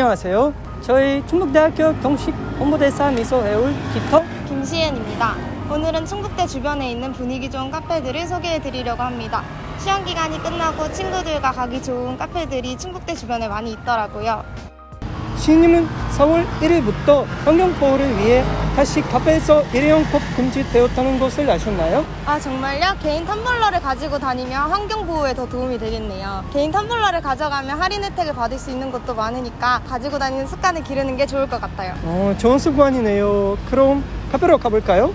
안녕하세요. 저희 충북대학교 경식 홍보대사 미소해울 기터 김시은입니다. 오늘은 충북대 주변에 있는 분위기 좋은 카페들을 소개해 드리려고 합니다. 시험 기간이 끝나고 친구들과 가기 좋은 카페들이 충북대 주변에 많이 있더라고요. 시인님은 4월 1일부터 환경 보호를 위해 다시 카페에서 일회용 컵 금지되었다는 것을 아셨나요? 아 정말요? 개인 텀블러를 가지고 다니면 환경 보호에 더 도움이 되겠네요. 개인 텀블러를 가져가면 할인 혜택을 받을 수 있는 것도 많으니까 가지고 다니는 습관을 기르는 게 좋을 것 같아요. 어, 좋은 습관이네요. 그럼 카페로 가볼까요?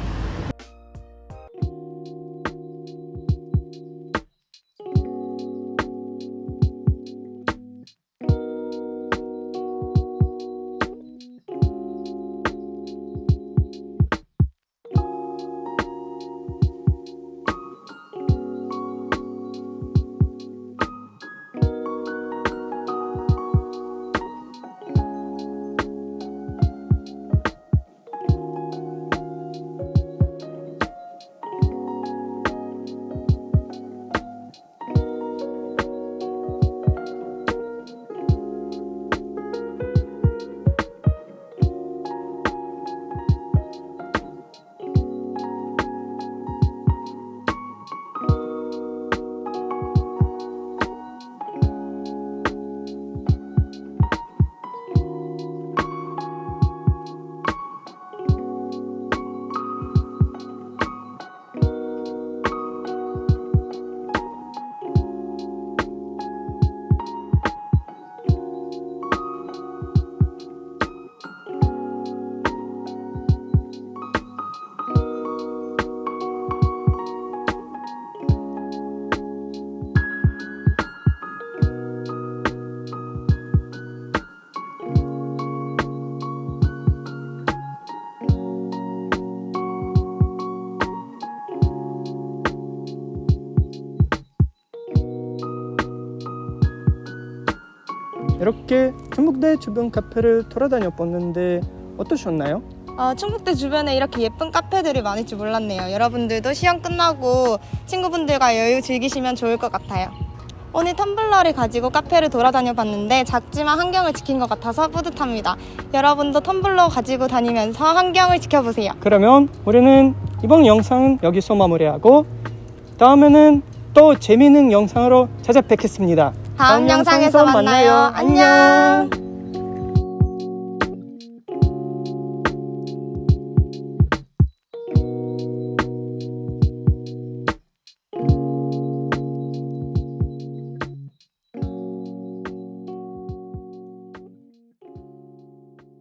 이렇게 충북대 주변 카페를 돌아다녀 봤는데 어떠셨나요? 어, 충북대 주변에 이렇게 예쁜 카페들이 많을 줄 몰랐네요. 여러분들도 시험 끝나고 친구분들과 여유 즐기시면 좋을 것 같아요. 오늘 텀블러를 가지고 카페를 돌아다녀 봤는데 작지만 환경을 지킨 것 같아서 뿌듯합니다. 여러분도 텀블러 가지고 다니면서 환경을 지켜보세요. 그러면 우리는 이번 영상은 여기서 마무리하고 다음에는 또 재미있는 영상으로 찾아뵙겠습니다. 다음 영상에서 만나요. 안녕.